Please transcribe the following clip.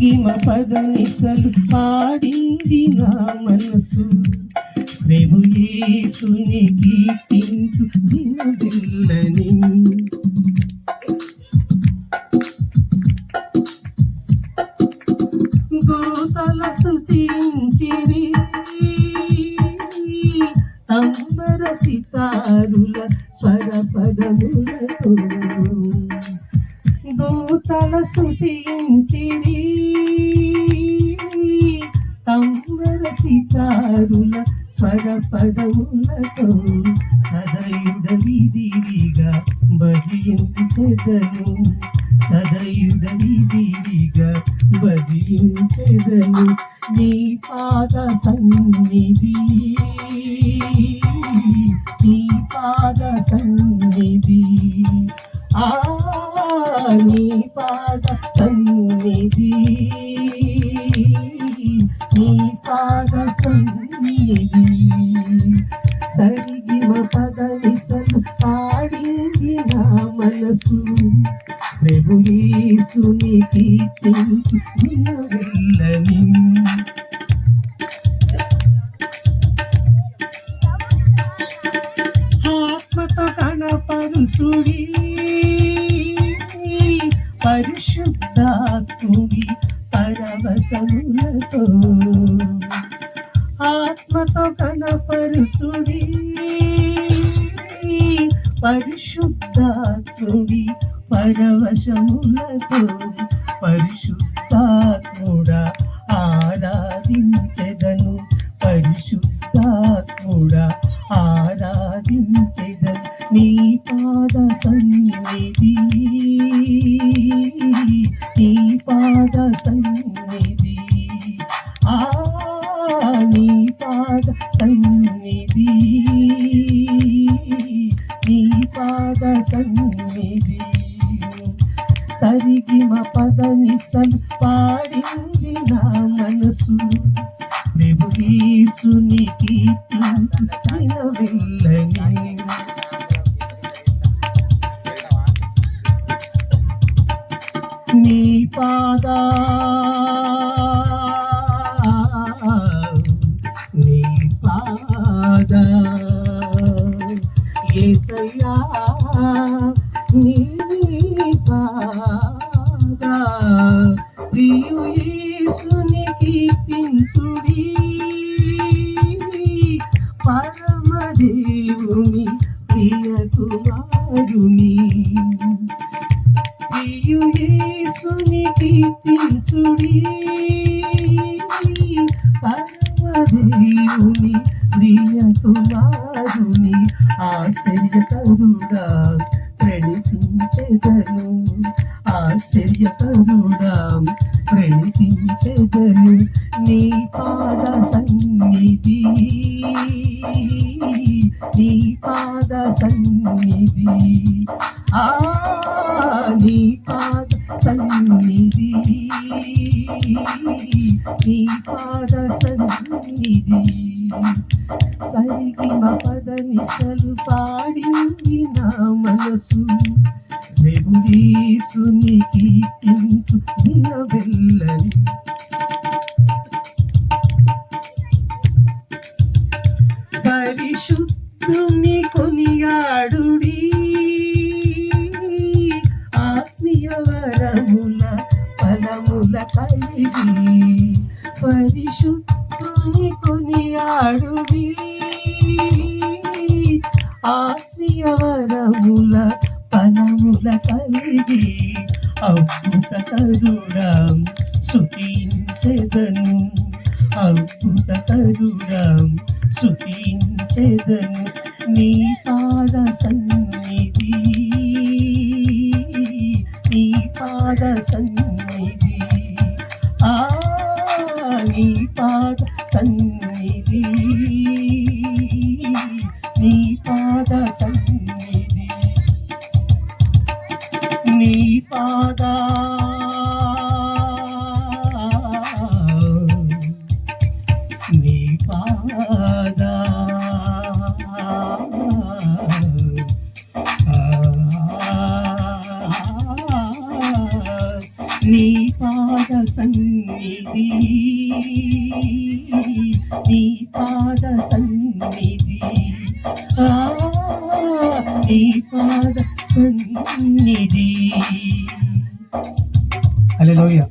సరిగిమ పదనిసలు పాడింది నా మనసు. ప్రభు యేసుని కీర్తించు దినదిల్లని. గోతల సుతించిరి అంబర సితారుల స్వర పదములతో సుతించిరి. అంబర సితారుల స్వర పదములతో సదయుడలిదిరిగా భజించెదను సదయుడలిదిరిగా భజించెదను నీ పాద సన్నిధి నీ పాద సన్నిధి. ఆ నీ పాద సన్నిధి. నీ పాద సన్నిధి. సరిగివ పదలిసలు పాడింది నా మనసు. ప్రభు యేసుని కీర్తించి వెళ్ళని ఆత్మతో కనపరుసుడి పరిశుద్ధాత్ముడి పరవశములతో ఆత్మతో కనపరుసుడి పరిశుద్ధాత్ముడి పరవశములతో పరిశుద్ధాత్ముడ ఆరాధించెదను. పాద సన్నిధి సరిగిమ పదనిసలు పాడింది నా మనసు. ప్రభుయేసుని కీర్తించు వెళ్ళని నీ పాదా నీ పాదా ఏసయ్యా నీ పాదా ప్రియు యేసుని కీర్తించుడి పరమదేవుని ప్రియ కుమారుని ప్రియు యేసుని కీర్తించుడి దేవుని ప్రియ కుమారుని ఆశ్చర్యకరుడా ప్రణితించెదను. ఆశ్చర్యకరుడా ప్రణితించెదను. నీ పాద సన్నిధి నీ పాద సన్నిధి ఆ నీ పాద సన్నిధి నీ పాద సన్నిధి సరిగిమ పదనిసలు పాడింది నా మనసు. వెబుదీసుని కీర్తించు వెళ్ళని ఆత్మీయ వరముల ఫలముల కలిగి పరిశుద్ధుని కొనియాడుడి ఆత్మీయ వరముల ఫలముల కలిగి అద్భుత కరుణం సుఖించెదను. అద్భుత కరుణం సుఖించెదను. నీ పాద సన్నిధి. పాద సన్నిధి ఆ నీ పాద సన్నిధి నీ పాద సన్నిధి నీ పాదా పాద సన్నిధి నీ పాద సన్నిధి నీ పాద సన్నిధి హల్లెలూయా